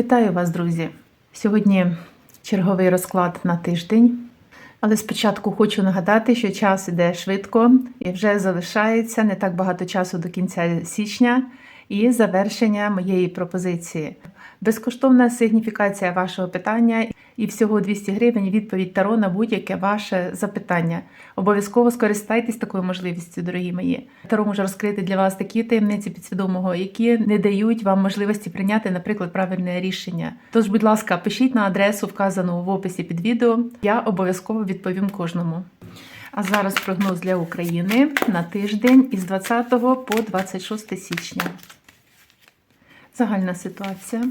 Вітаю вас, друзі! Сьогодні черговий розклад на тиждень. Але спочатку хочу нагадати, що час іде швидко і вже залишається не так багато часу до кінця січня і завершення моєї пропозиції. Безкоштовна сигніфікація вашого питання і всього 200 гривень відповідь Таро на будь-яке ваше запитання. Обов'язково скористайтесь такою можливістю, дорогі мої. Таро може розкрити для вас такі таємниці підсвідомого, які не дають вам можливості прийняти, наприклад, правильне рішення. Тож, будь ласка, пишіть на адресу, вказану в описі під відео. Я обов'язково відповім кожному. А зараз прогноз для України на тиждень із 20 по 26 січня. Загальна ситуація.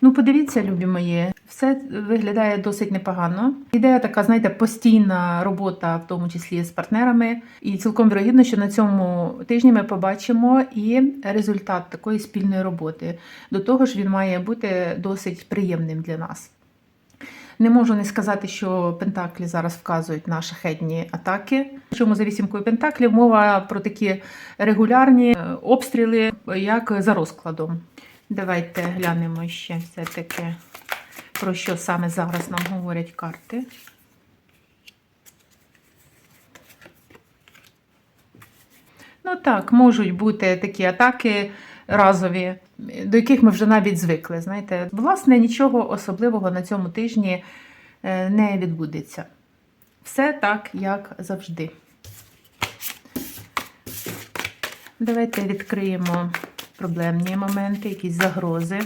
Ну, подивіться, любі мої, все виглядає досить непогано. Ідея така, знаєте, постійна робота, в тому числі з партнерами. І цілком вірогідно, що на цьому тижні ми побачимо і результат такої спільної роботи. До того ж, він має бути досить приємним для нас. Не можу не сказати, що Пентаклі зараз вказують на шахетні атаки. Чому за вісімкою Пентаклів мова про такі регулярні е, обстріли, як за розкладом. Давайте глянемо ще все-таки, про що саме зараз нам говорять карти. Ну так, можуть бути такі атаки разові, до яких ми вже навіть звикли. Знаєте, власне, нічого особливого на цьому тижні е, не відбудеться. Все так, як завжди. Давайте відкриємо проблемні моменти, якісь загрози.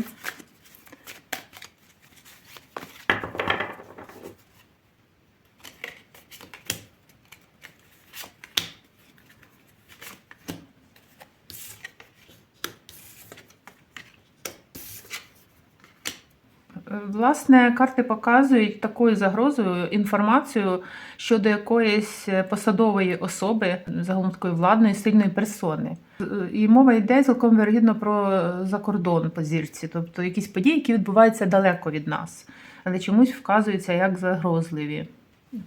Власне, карти показують такою загрозою інформацію щодо якоїсь посадової особи, загалом такої владної сильної персони. І мова йде цілком вірогідно про закордон по зірці, тобто якісь події, які відбуваються далеко від нас, але чомусь вказуються як загрозливі.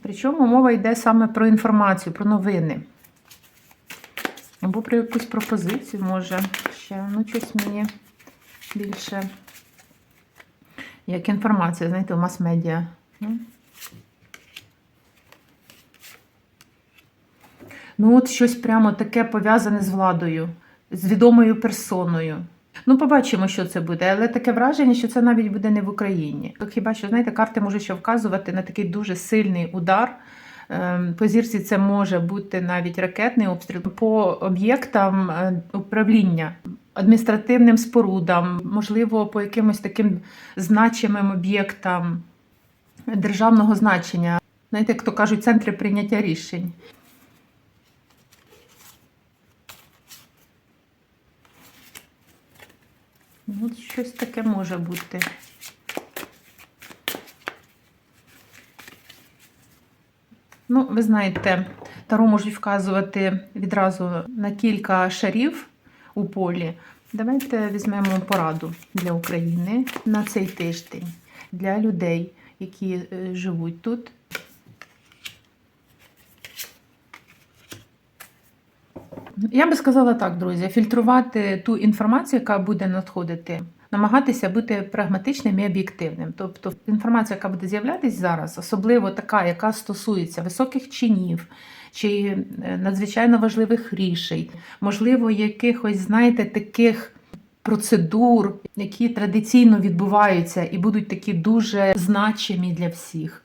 Причому мова йде саме про інформацію, про новини. Або про якусь пропозицію, може, ще ну, щось мені більше. Як інформація, знаєте, у мас-медіа. Ну, от щось прямо таке пов'язане з владою, з відомою персоною. Ну, побачимо, що це буде, але таке враження, що це навіть буде не в Україні. Хіба що, знаєте, карти можуть ще вказувати на такий дуже сильний удар. Ем, По зірці це може бути навіть ракетний обстріл по об'єктам е, управління, адміністративним спорудам, можливо, по якимось таким значимим об'єктам державного значення. Знаєте, як то кажуть, центри прийняття рішень. Ну, От щось таке може бути. Ну, ви знаєте, таро можуть вказувати відразу на кілька шарів у полі. Давайте візьмемо пораду для України на цей тиждень для людей, які е, живуть тут. Я би сказала так, друзі, фільтрувати ту інформацію, яка буде надходити, намагатися бути прагматичним і об'єктивним. Тобто інформація, яка буде з'являтися зараз, особливо така, яка стосується високих чинів чи е, надзвичайно важливих рішень, можливо, якихось, знаєте, таких. Процедур, які традиційно відбуваються і будуть такі дуже значимі для всіх.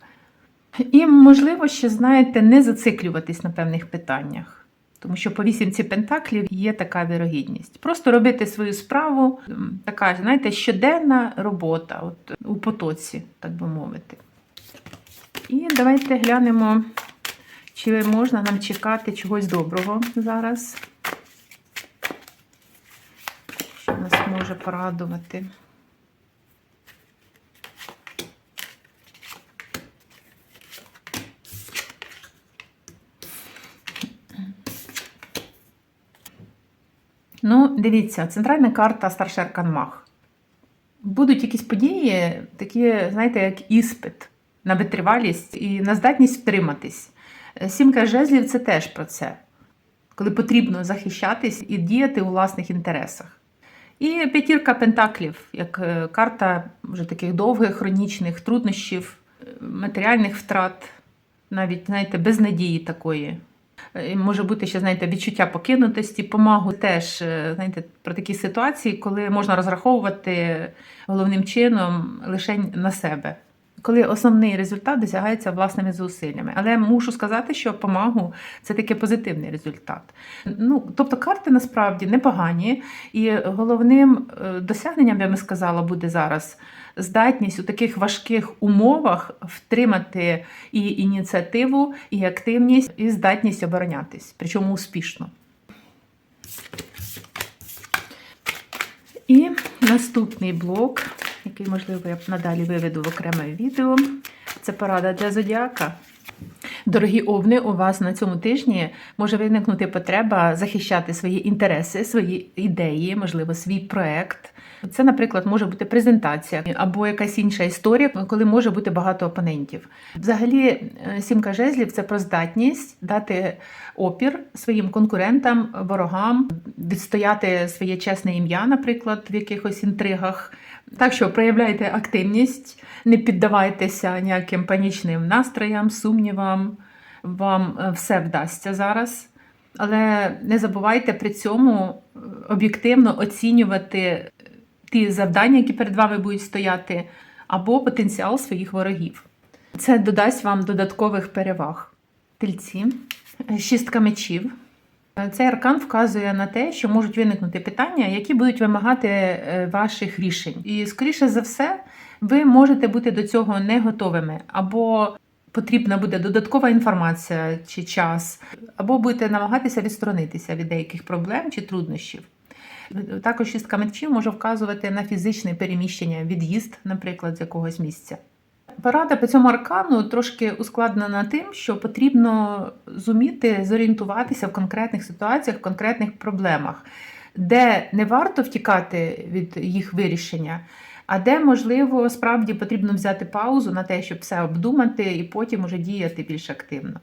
І, можливо, ще, знаєте, не зациклюватись на певних питаннях. Тому що по вісімці пентаклів є така вірогідність. Просто робити свою справу, така, знаєте, щоденна робота от, у потоці, так би мовити. І давайте глянемо, чи можна нам чекати чогось доброго зараз, що нас може порадувати. Ну, дивіться, центральна карта старший аркан. Будуть якісь події, такі, знаєте, як іспит на витривалість і на здатність втриматись. Сімка жезлів це теж про це. коли потрібно захищатись і діяти у власних інтересах. І п'ятірка пентаклів, як е, карта вже таких довгих хронічних труднощів, е, матеріальних втрат, навіть знаєте, безнадії такої. Е, Може бути ще знаєте, відчуття покинутості, помагу теж е, знаєте, про такі ситуації, коли можна розраховувати головним чином лише на себе. Коли основний результат досягається власними зусиллями. Але мушу сказати, що помагу це таки позитивний результат. Ну, тобто карти насправді непогані, і головним е, досягненням, я би сказала, буде зараз здатність у таких важких умовах втримати і ініціативу, і активність, і здатність оборонятись, причому успішно. І наступний блок, який, можливо, я надалі виведу в окреме відео, це порада для зодіака. Дорогі овни, у вас на цьому тижні може виникнути потреба захищати свої інтереси, свої ідеї, можливо, свій проект. Це, наприклад, може бути презентація або якась інша історія, коли може бути багато опонентів. Взагалі, е, сімка жезлів це про здатність дати опір своїм конкурентам, ворогам, відстояти своє чесне ім'я, наприклад, в якихось інтригах. Так що проявляйте активність, не піддавайтеся ніяким панічним настроям, сумнівам. Вам е, все вдасться зараз. Але не забувайте при цьому е, об'єктивно оцінювати ті завдання, які перед вами будуть стояти, або потенціал своїх ворогів. Це додасть вам додаткових переваг. Тельці, шістка мечів. Цей аркан вказує на те, що можуть виникнути питання, які будуть вимагати е, ваших рішень. І, скоріше за все, ви можете бути до цього не готовими, або потрібна буде додаткова інформація чи час, або будете намагатися відсторонитися від деяких проблем чи труднощів. Також шістка мечів може вказувати на фізичне переміщення, від'їзд, наприклад, з якогось місця. Порада по цьому аркану трошки ускладнена тим, що потрібно зуміти зорієнтуватися в конкретних ситуаціях, в конкретних проблемах, де не варто втікати від їх вирішення, а де, можливо, справді потрібно взяти паузу на те, щоб все обдумати і потім уже діяти більш активно.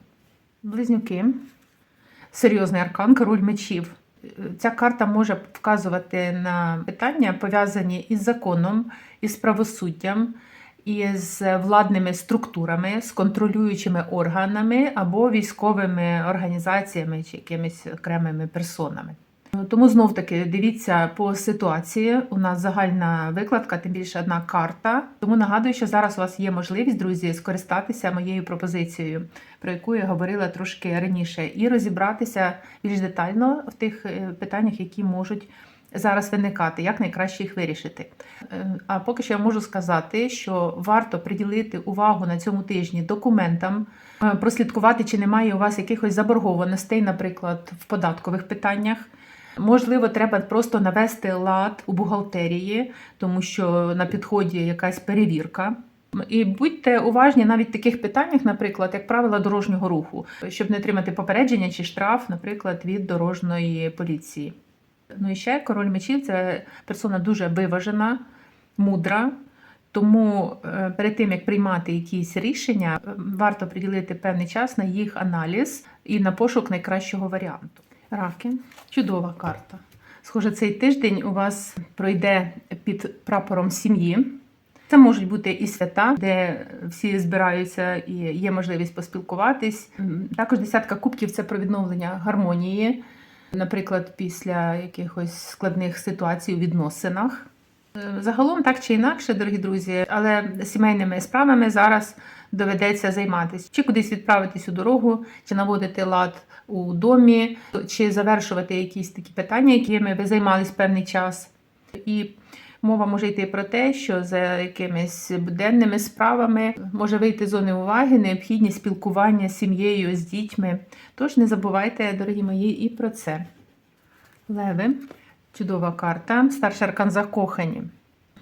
Близнюки. Серйозний аркан, король мечів. Ця карта може вказувати на питання, пов'язані із законом, із правосуддям, із владними структурами, з контролюючими органами або військовими організаціями чи якимись окремими персонами. Тому знов таки дивіться по ситуації. У нас загальна викладка, тим більше одна карта. Тому нагадую, що зараз у вас є можливість, друзі, скористатися моєю пропозицією, про яку я говорила трошки раніше, і розібратися більш детально в тих е, питаннях, які можуть зараз виникати, як найкраще їх вирішити. Е, А поки що я можу сказати, що варто приділити увагу на цьому тижні документам, е, прослідкувати, чи немає у вас якихось заборгованостей, наприклад, в податкових питаннях. Можливо, треба просто навести лад у бухгалтерії, тому що на підході якась перевірка. І будьте уважні навіть в таких питаннях, наприклад, як правила дорожнього руху, щоб не отримати попередження чи штраф, наприклад, від дорожньої поліції. Ну і ще король мечів це персона дуже виважена, мудра. Тому е, перед тим як приймати якісь рішення, е, варто приділити певний час на їх аналіз і на пошук найкращого варіанту. Раки чудова карта. Схоже, цей тиждень у вас пройде під прапором сім'ї. Це можуть бути і свята, де всі збираються і є можливість поспілкуватись. Також десятка кубків це про відновлення гармонії, наприклад, після якихось складних ситуацій у відносинах. Е, Загалом, так чи інакше, дорогі друзі, але сімейними справами зараз доведеться займатися. Чи кудись відправитись у дорогу, чи наводити лад у домі, чи завершувати якісь такі питання, якими ви займались певний час. І мова може йти про те, що за якимись буденними справами може вийти з зони уваги, необхідність спілкування з сім'єю, з дітьми. Тож не забувайте, дорогі мої, і про це. Леви. Чудова карта. Старший аркан закохані.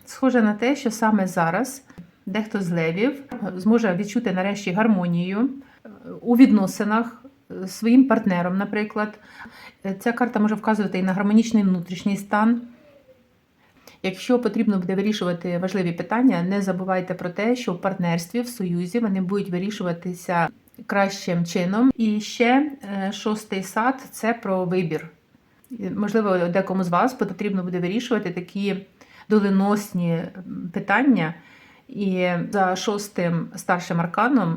Схоже на те, що саме зараз дехто з левів зможе відчути нарешті гармонію е, у відносинах своїм партнером, наприклад. Ця карта може вказувати і на гармонічний внутрішній стан. Якщо потрібно буде вирішувати важливі питання, не забувайте про те, що в партнерстві, в союзі вони будуть вирішуватися кращим чином. І ще е, шостий сад це про вибір. Можливо, декому з вас потрібно буде вирішувати такі доленосні питання. І за шостим старшим арканом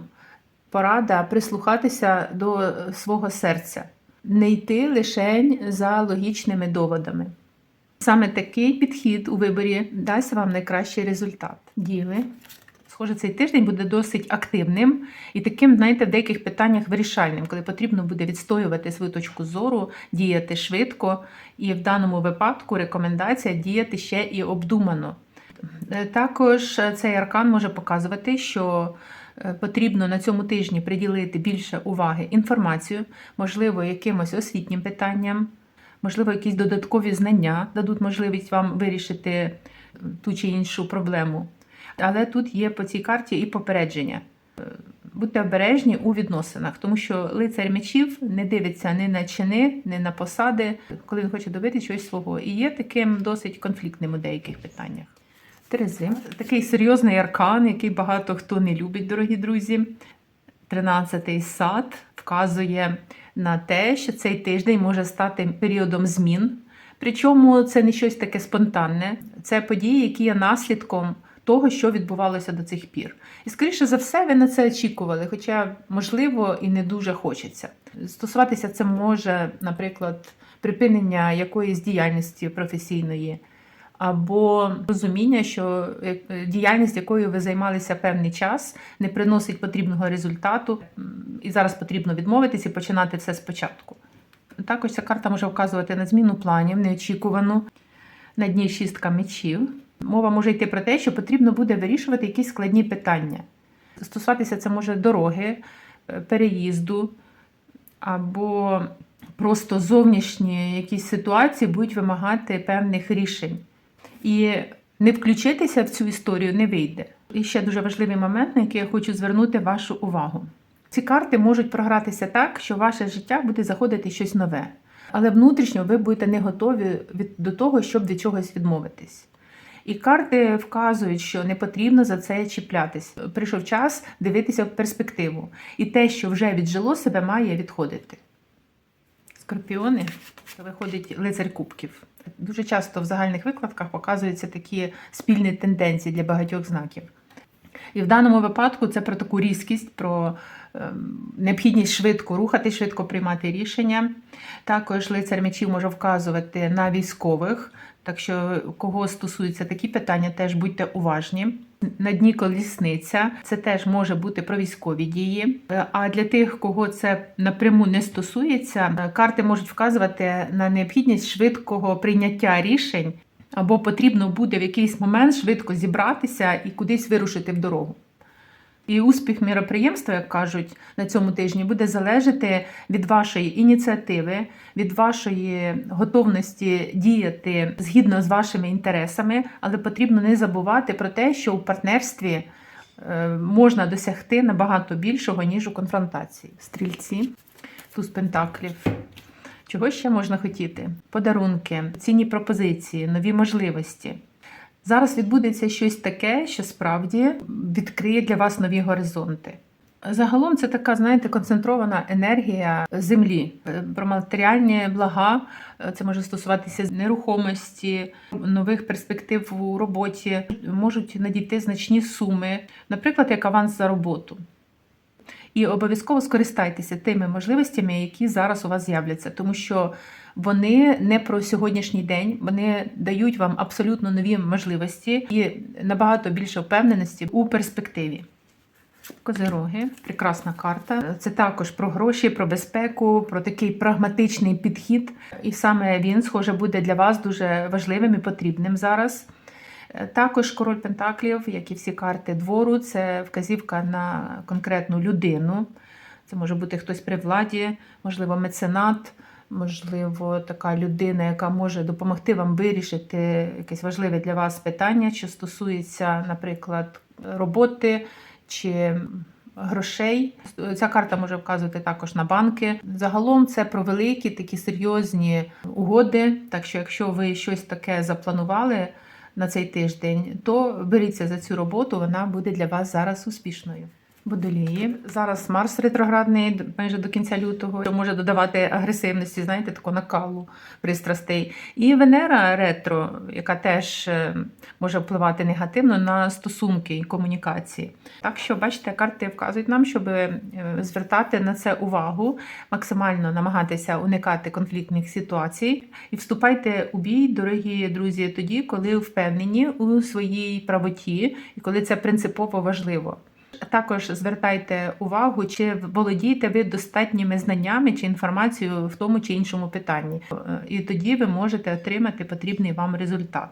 порада прислухатися до свого серця, не йти лише за логічними доводами. Саме такий підхід у виборі дасть вам найкращий результат. Діви. Схоже, цей тиждень буде досить активним і таким, знаєте, в деяких питаннях вирішальним, коли потрібно буде відстоювати свою точку зору, діяти швидко, і в даному випадку рекомендація діяти ще і обдумано. Е, Також е, цей аркан може показувати, що е, потрібно на цьому тижні приділити більше уваги інформацію, можливо, якимось освітнім питанням, можливо, якісь додаткові знання дадуть можливість вам вирішити е, ту чи іншу проблему. Але тут є по цій карті і попередження. Е, Будьте обережні у відносинах, тому що лицар мечів не дивиться ні на чини, ні на посади, коли він хоче добити чогось свого. І є таким досить конфліктним у деяких питаннях. Терези. Такий серйозний аркан, який багато хто не любить, дорогі друзі. Тринадцятий сад вказує на те, що цей тиждень може стати періодом змін. Причому це не щось таке спонтанне, це події, які є наслідком того, що відбувалося до цих пір. І, скоріше за все, ви на це очікували, хоча, можливо, і не дуже хочеться. Стосуватися це може, наприклад, припинення якоїсь діяльності професійної, або розуміння, що е, діяльність, якою ви займалися певний час, не приносить потрібного результату, і зараз потрібно відмовитись і починати все спочатку. Також ця карта може вказувати на зміну планів, неочікувану, на дні шістка мечів. Мова може йти про те, що потрібно буде вирішувати якісь складні питання. Стосуватися це може дороги, е, переїзду або просто зовнішні якісь ситуації будуть вимагати певних рішень. І не включитися в цю історію не вийде. І ще дуже важливий момент, на який я хочу звернути вашу увагу. Ці карти можуть програтися так, що в ваше життя буде заходити щось нове, але внутрішньо ви будете не готові від, до того, щоб від чогось відмовитись. І карти вказують, що не потрібно за це чіплятись. Прийшов час дивитися в перспективу. І те, що вже віджило себе, має відходити. Скорпіони виходить лицар кубків. Дуже часто в загальних викладках показуються такі спільні тенденції для багатьох знаків. І в даному випадку це про таку різкість, про ем, необхідність швидко рухати, швидко приймати рішення. Також лицар мечів може вказувати на військових, так що кого стосуються такі питання, теж будьте уважні. На дні колісниця це теж може бути про військові дії. Е, А для тих, кого це напряму не стосується, е, карти можуть вказувати на необхідність швидкого прийняття рішень, або потрібно буде в якийсь момент швидко зібратися і кудись вирушити в дорогу. І успіх міроприємства, як кажуть, на цьому тижні буде залежати від вашої ініціативи, від вашої готовності діяти згідно з вашими інтересами, але потрібно не забувати про те, що у партнерстві е, можна досягти набагато більшого, ніж у конфронтації. Стрільці, туз пентаклів. Чого ще можна хотіти? Подарунки, цінні пропозиції, нові можливості. Зараз відбудеться щось таке, що справді відкриє для вас нові горизонти. Загалом це така, знаєте, концентрована енергія землі про матеріальні блага. Це може стосуватися нерухомості, нових перспектив у роботі. Можуть надійти значні суми, наприклад, як аванс за роботу. І обов'язково скористайтеся тими можливостями, які зараз у вас з'являться, тому що вони не про сьогоднішній день, вони дають вам абсолютно нові можливості і набагато більше впевненості у перспективі. Козироги, прекрасна карта. Це також про гроші, про безпеку, про такий прагматичний підхід. І саме він, схоже, буде для вас дуже важливим і потрібним зараз. Також король Пентаклів, як і всі карти двору, це вказівка на конкретну людину. Це може бути хтось при владі, можливо, меценат, можливо, така людина, яка може допомогти вам вирішити якесь важливе для вас питання, що стосується, наприклад, роботи чи грошей. Ця карта може вказувати також на банки. Загалом це про великі такі серйозні угоди. Так що, якщо ви щось таке запланували на цей тиждень, то беріться за цю роботу, вона буде для вас зараз успішною. Водолії. Зараз Марс ретроградний майже до кінця лютого, що може додавати агресивності, знаєте, такого накалу пристрастей. І Венера ретро, яка теж е, може впливати негативно на стосунки і комунікації. Так що, бачите, карти вказують нам, щоб е, звертати на це увагу, максимально намагатися уникати конфліктних ситуацій і вступайте у бій, дорогі друзі, тоді, коли впевнені у своїй правоті і коли це принципово важливо. Також звертайте увагу, чи володієте ви достатніми знаннями чи інформацією в тому чи іншому питанні, Е, і тоді ви можете отримати потрібний вам результат.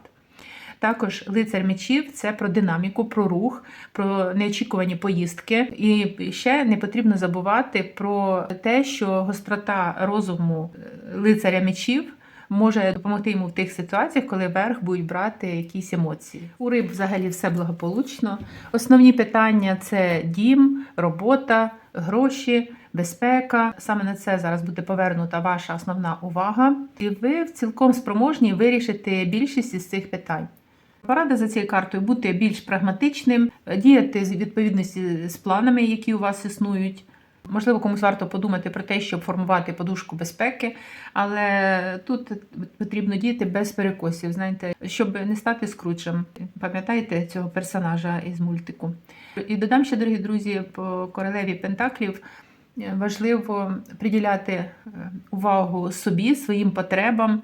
Також лицар мечів це про динаміку, про рух, про неочікувані поїздки. І ще не потрібно забувати про те, що гострота розуму е, лицаря мечів може допомогти йому в тих ситуаціях, коли верх будуть брати якісь емоції. У риб взагалі все благополучно. Основні питання це дім, робота, гроші. Безпека саме на це зараз буде повернута ваша основна увага, і ви цілком спроможні вирішити більшість із цих питань. Порада за цією картою бути більш прагматичним, діяти з відповідності з планами, які у вас існують. Можливо, комусь варто подумати про те, щоб формувати подушку безпеки, але тут потрібно діяти без перекосів, знаєте, щоб не стати скручем. Пам'ятаєте цього персонажа із мультику? І додам ще, дорогі друзі, по королеві Пентаклів важливо приділяти е, увагу собі, своїм потребам,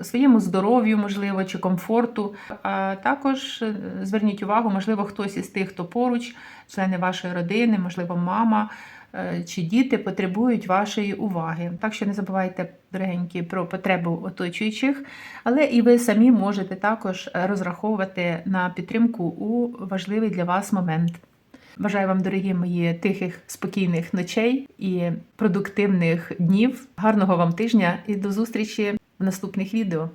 своєму здоров'ю, можливо, чи комфорту. А також е, зверніть увагу, можливо, хтось із тих, хто поруч, члени вашої родини, можливо, мама чи діти потребують вашої уваги. Так що не забувайте, дорогенькі, про потребу оточуючих, але і ви самі можете також розраховувати на підтримку у важливий для вас момент. Бажаю вам, дорогі мої, тихих, спокійних ночей і продуктивних днів. Гарного вам тижня і до зустрічі в наступних відео.